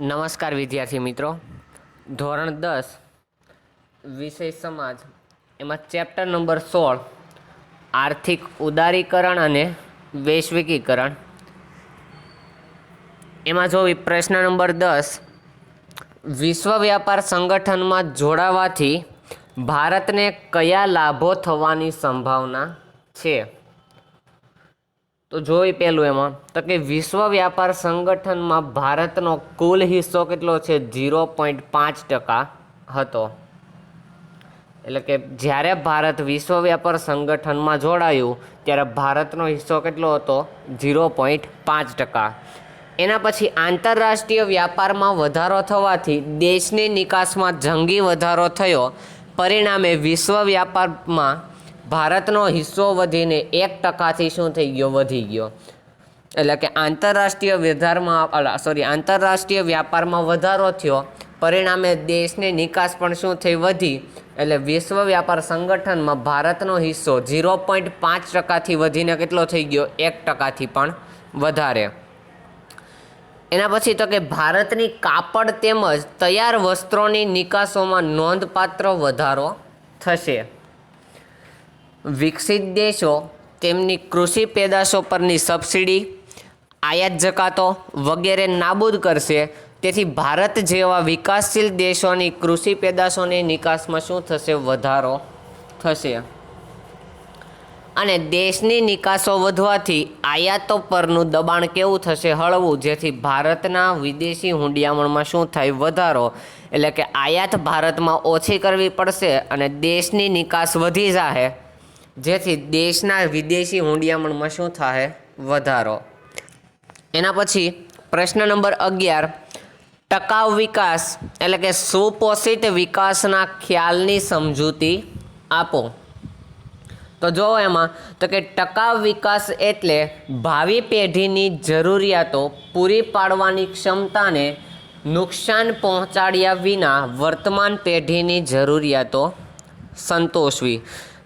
નમસ્કાર વિદ્યાર્થી મિત્રો. ધોરણ દસ, વિષય સમાજ, એમાં ચેપ્ટર નંબર સોળ, આર્થિક ઉદારીકરણ અને વૈશ્વિકીકરણ. એમાં જોવી પ્રશ્ન નંબર દસ, વિશ્વ વ્યાપાર સંગઠનમાં જોડાવાથી ભારતને કયા લાભો થવાની સંભાવના છે? તો જોઈ પહેલું એમાં, તો કે વિશ્વ વ્યાપાર સંગઠનમાં ભારતનો કુલ હિસ્સો કેટલો છે? ઝીરો પોઈન્ટ પાંચ ટકા હતો. એટલે કે જ્યારે ભારત વિશ્વ વ્યાપાર સંગઠનમાં જોડાયું, ત્યારે ભારતનો હિસ્સો કેટલો હતો? ઝીરો પોઈન્ટ પાંચ ટકા. એના પછી આંતરરાષ્ટ્રીય વ્યાપારમાં વધારો થવાથી દેશની નિકાસમાં જંગી વધારો થયો. પરિણામે વિશ્વ વ્યાપારમાં ભારતનો હિસ્સો વધીને એક ટકાથી શું થઈ ગયો? વધી ગયો. એટલે કે આંતરરાષ્ટ્રીય વ્યવહારમાં સોરી આંતરરાષ્ટ્રીય વ્યાપારમાં વધારો થયો. પરિણામે દેશની નિકાસ પણ શું થઈ વધી? એટલે વિશ્વ વ્યાપાર સંગઠનમાં ભારતનો હિસ્સો ઝીરો પોઈન્ટ પાંચ ટકાથી વધીને કેટલો થઈ ગયો? એક ટકાથી પણ વધારે. એના પછી તો કે ભારતની કાપડ તેમજ તૈયાર વસ્ત્રોની નિકાસોમાં નોંધપાત્ર વધારો થશે. વિકસિત દેશો, તેમની કૃષિ પેદાશો પરની સબસિડી, આયાત જકાતો વગેરે નાબૂદ કરશે. તેથી ભારત જેવા વિકાસશીલ દેશોની કૃષિ પેદાશોની નિકાસમાં શું થશે? વધારો થશે. અને દેશની નિકાસો વધવાથી આયાતો પરનું દબાણ કેવું થશે હળવું? જેથી ભારતના વિદેશી હુંડિયામણમાં શું થાય? વધારો. એટલે કે આયાત ભારતમાં ઓછી કરવી પડશે અને દેશની નિકાસ વધી જાહે. જેથી દેશના વિદેશી હુંડિયામણમાં શું થાય વધારો. એના પછી પ્રશ્ન નંબર અગિયાર. ટકાઉ વિકાસ એટલે કે સુપોષિત વિકાસના ખ્યાલની સમજૂતી આપો. તો જો એમાં, તો કે ટકાઉ વિકાસ એટલે ભાવિ પેઢીની જરૂરિયાતો પૂરી પાડવાની ક્ષમતાને નુકસાન પહોંચાડ્યા વિના વર્તમાન પેઢીની જરૂરિયાતો સંતોષવી.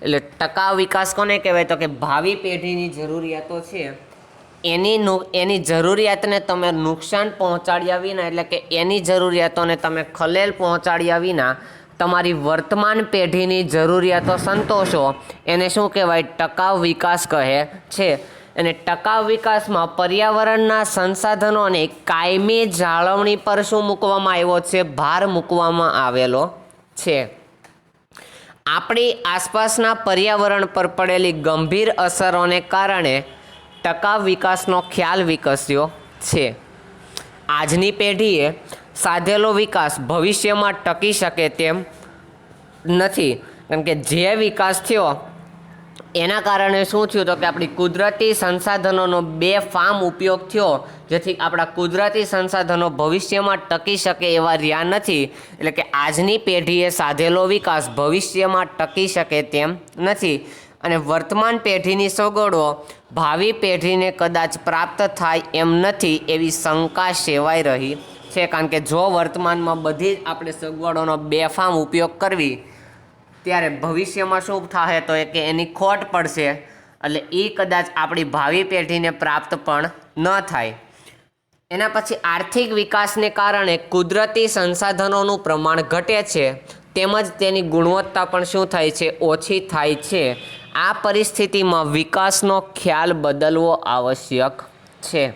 એટલે ટકાઉ વિકાસ કોને કહેવાય? તો કે ભાવિ પેઢીની જરૂરિયાતો છે. એની એની જરૂરિયાતને તમે નુકસાન પહોંચાડ્યા વિના, એટલે કે એની જરૂરિયાતોને તમે ખલેલ પહોંચાડ્યા વિના, તમારી વર્તમાન પેઢીની જરૂરિયાતો સંતોષો. એને શું કહેવાય? ટકાઉ વિકાસ કહે છે. અને ટકાઉ વિકાસમાં પર્યાવરણના સંસાધનોને કાયમી જાળવણી પર શું મૂકવામાં આવ્યો છે? ભાર મૂકવામાં આવેલો છે. આપણી આસપાસના પર્યાવરણ પર પડેલી ગંભીર અસરોને કારણે ટકાઉ વિકાસનો ખ્યાલ વિકસ્યો છે. આજની પેઢીએ સાધેલો વિકાસ ભવિષ્યમાં ટકી શકે તેમ નથી. કારણ કે જે વિકાસ થયો એના કારણે શું થયું તો કે આપણી કુદરતી સંસાધનોનો બે ફાર્મ ઉપયોગ થયો, જેથી આપણા કુદરતી સંસાધનો ભવિષ્યમાં ટકી શકે એવા રહ્યા નથી. એટલે કે આજની પેઢીએ સાધેલો વિકાસ ભવિષ્યમાં ટકી શકે તેમ નથી. અને વર્તમાન પેઢીની સગવડો ભાવિ પેઢીને કદાચ પ્રાપ્ત થાય એમ નથી એવી શંકા સેવાઈ રહી છે. કારણ કે જો વર્તમાનમાં બધી જ આપણે સગવડોનો બેફામ ઉપયોગ કરવી ત્યારે ભવિષ્યમાં શું થશે તો કે એની ખોટ પડશે. એટલે એ કદાચ આપણી ભાવિ પેઢીને પ્રાપ્ત પણ ન થાય. એના પછી આર્થિક વિકાસને કારણે કુદરતી સંસાધનોનું પ્રમાણ ઘટે છે. તેમજ તેની ગુણવત્તા પણ શું થાય છે? ઓછી થાય છે. આ પરિસ્થિતિમાં વિકાસનો ખ્યાલ બદલવો આવશ્યક છે.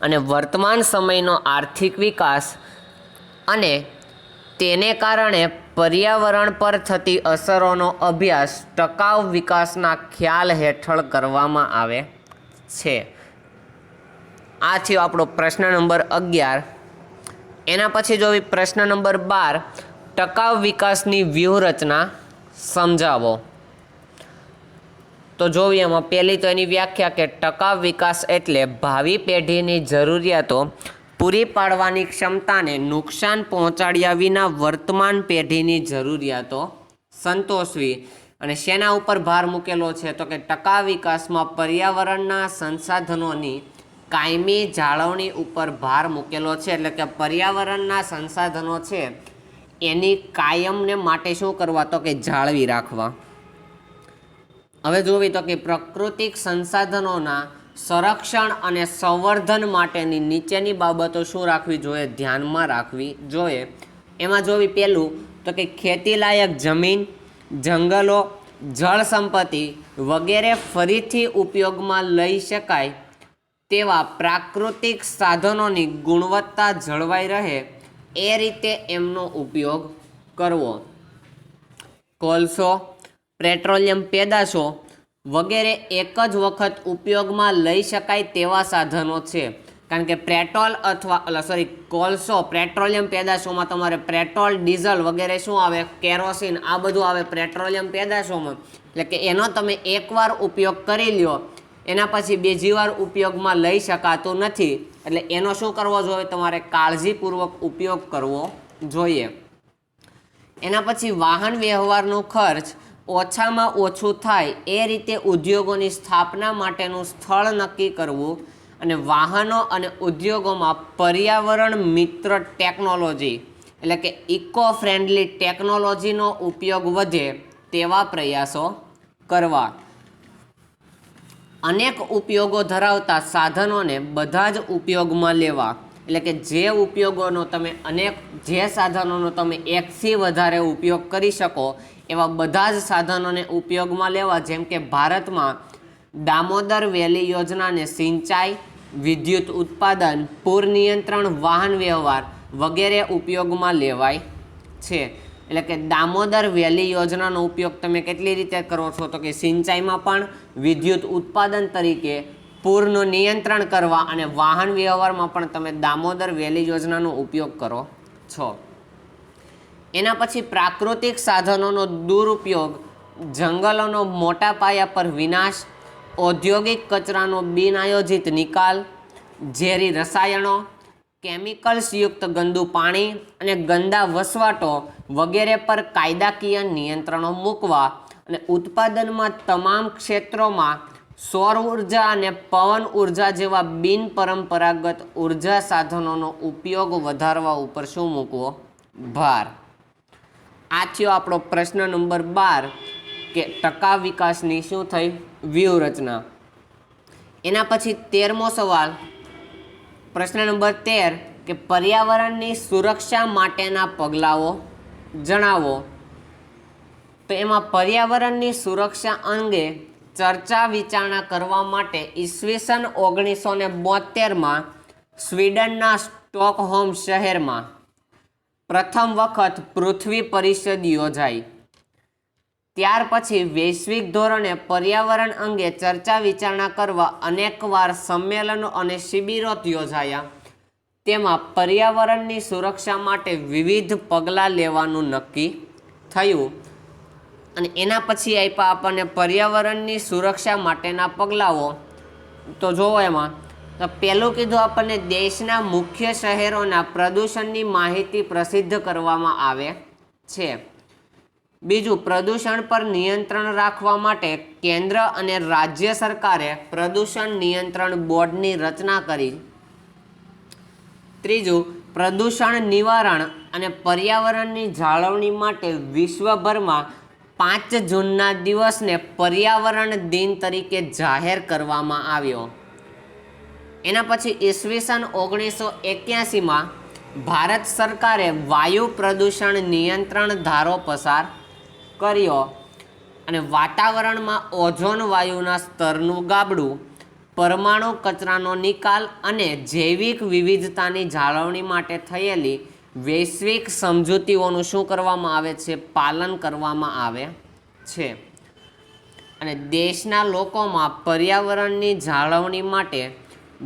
અને વર્તમાન સમયનો આર્થિક વિકાસ અને તેને કારણે પર્યાવરણ પર થતી અસરોનો અભ્યાસ, ટકાઉ વિકાસના ખ્યાલ હેઠળ કરવામાં આવે છે. આ થયો આપણો પ્રશ્ન નંબર અગિયાર. એના પછી જોવી પ્રશ્ન નંબર બાર, ટકાઉ વિકાસની વ્યૂહરચના સમજાવો. તો જોઈએ એમાં પહેલી તો એની વ્યાખ્યા કે ટકાઉ વિકાસ એટલે ભાવિ પેઢીની જરૂરિયાતો પૂરી પાડવાની ક્ષમતાને નુકસાન પહોંચાડ્યા વિના વર્તમાન પેઢીની જરૂરિયાતો સંતોષવી અને શેના ઉપર ભાર મૂકેલો છે તો કે ટકા વિકાસમાં પર્યાવરણના સંસાધનોની કાયમી જાળવણી ઉપર ભાર મૂકેલો છે. એટલે કે પર્યાવરણના સંસાધનો છે એની કાયમને માટે શું કરવા? તો કે જાળવી રાખવા. હવે જોવી તો કે પ્રાકૃતિક સંસાધનોના સંરક્ષણ અને સંવર્ધન માટેની નીચેની બાબતો શું રાખવી જોઈએ? ધ્યાનમાં રાખવી જોઈએ. એમાં જોવી પહેલું તો કે ખેતીલાયક જમીન, જંગલો, જળ સંપત્તિ વગેરે ફરીથી ઉપયોગમાં લઈ શકાય તેવા પ્રાકૃતિક સાધનોની ગુણવત્તા જળવાઈ રહે એ રીતે એમનો ઉપયોગ કરવો. કોલસો, પેટ્રોલિયમ પેદાશો વગેરે એક જ વખત ઉપયોગમાં લઈ શકાય તેવા સાધનો છે. કારણ કે પેટ્રોલ અથવા સોરી કોલસો, પેટ્રોલિયમ પેદાશોમાં તમારે પેટ્રોલ, ડીઝલ વગેરે શું આવે? કેરોસીન, આ બધું આવે પેટ્રોલિયમ પેદાશોમાં. એટલે કે એનો તમે એકવાર ઉપયોગ કરી લ્યો. એના પછી બીજી વાર ઉપયોગમાં લઈ શકાતું નથી. એટલે એનો શું કરવો જોઈએ? તમારે કાળજીપૂર્વક ઉપયોગ કરવો જોઈએ. એના પછી વાહન વ્યવહારનો ખર્ચ. ઓછામાં ઓછું થાય એ રીતે ઉદ્યોગોની સ્થાપના માટેનું સ્થળ નક્કી કરવું અને વાહનો અને ઉદ્યોગોમાં પર્યાવરણ મિત્ર ટેકનોલોજી, એટલે કે ઇકો ફ્રેન્ડલી ટેકનોલોજીનો ઉપયોગ વધે તેવા પ્રયાસો કરવા. અનેક ઉપયોગો ધરાવતા સાધનોને બધા જ ઉપયોગમાં લેવા. એટલે કે જે ઉપયોગોનો તમે અનેક જે સાધનોનો તમે એકથી વધારે ઉપયોગ કરી શકો, એવા બધા જ સાધનોને ઉપયોગમાં લેવા, જેમ કે ભારતમાં દામોદર વેલી યોજનાને સિંચાઈ, વિદ્યુત ઉત્પાદન, પૂર નિયંત્રણ, વાહન વ્યવહાર વગેરે ઉપયોગમાં લેવાય છે. એટલે કે દામોદર વેલી યોજનાનો ઉપયોગ તમે કેટલી રીતે કરો છો? તો કે સિંચાઈમાં પણ વિદ્યુત ઉત્પાદન તરીકે પૂરનું નિયંત્રણ કરવા અને વાહન વ્યવહારમાં પણ તમે દામોદર વેલી યોજનાનો ઉપયોગ કરો છો. એના પછી પ્રાકૃતિક સાધનોનો દુરુપયોગ, જંગલોનો મોટા પાયા પર વિનાશ, ઔદ્યોગિક કચરાનો બિનઆયોજિત નિકાલ, ઝેરી રસાયણો કેમિકલ્સયુક્ત ગંદુ પાણી અને ગંદા વસવાટો વગેરે પર કાયદાકીય નિયંત્રણો મૂકવા અને ઉત્પાદનમાં તમામ ક્ષેત્રોમાં સૌર ઊર્જા અને પવન ઊર્જા જેવા બિનપરંપરાગત ઊર્જા સાધનોનો ઉપયોગ વધારવા ઉપર શું મૂકવો? ભાર. આ થયો આપણો પ્રશ્ન નંબર બાર, કે ટકા વિકાસની શું થઈ? વ્યૂહરચના. એના પછી તેરમો સવાલ. પ્રશ્ન નંબર તેર, કે પર્યાવરણની સુરક્ષા માટેના પગલાઓ જણાવો. તો એમાં પર્યાવરણની સુરક્ષા અંગે ચર્ચા વિચારણા કરવા માટે ઈસવીસન ઓગણીસો ને બોતેરમાં સ્વીડનના સ્ટોકહોમ શહેરમાં પ્રથમ વખત પૃથ્વી પરિષદ યોજાઈ. ત્યાર પછી વૈશ્વિક ધોરણે પર્યાવરણ અંગે ચર્ચા વિચારણા કરવા અનેકવાર સંમેલનો અને શિબિરો યોજાયા. તેમાં પર્યાવરણની સુરક્ષા માટે વિવિધ પગલાં લેવાનું નક્કી થયું. અને એના પછી આપ્યા આપણને પર્યાવરણની સુરક્ષા માટેના પગલાઓ. તો જોવો એમાં, તો પહેલું કીધું આપણને દેશના મુખ્ય શહેરોના પ્રદૂષણની માહિતી પ્રસિદ્ધ કરવામાં આવે છે. બીજું, પ્રદૂષણ પર નિયંત્રણ રાખવા માટે કેન્દ્ર અને રાજ્ય સરકારે પ્રદૂષણ નિયંત્રણ બોર્ડની રચના કરી. ત્રીજું, પ્રદૂષણ નિવારણ અને પર્યાવરણની જાળવણી માટે વિશ્વભરમાં પાંચ જૂનના દિવસને પર્યાવરણ દિન તરીકે જાહેર કરવામાં આવ્યો. એના પછી ઈસવીસન ઓગણીસો એક્યાસીમાં ભારત સરકારે વાયુ પ્રદૂષણ નિયંત્રણ ધારો પસાર કર્યો અને વાતાવરણમાં ઓઝોન વાયુના સ્તરનું ગાબડું, પરમાણુ કચરાનો નિકાલ અને જૈવિક વિવિધતાની જાળવણી માટે થયેલી વૈશ્વિક સમજૂતીઓનું શું કરવામાં આવે છે? પાલન કરવામાં આવે છે. અને દેશના લોકોમાં પર્યાવરણની જાળવણી માટે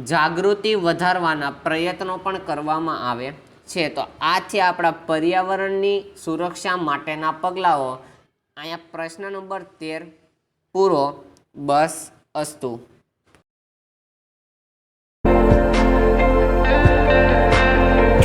જાગૃતિ વધારવાના પ્રયત્નો પણ કરવામાં આવે છે. તો આ છે આપણા પર્યાવરણની સુરક્ષા માટેના પગલાઓ. અહીંયા પ્રશ્ન નંબર તેર. પૂરો. બસ અસ્તુ.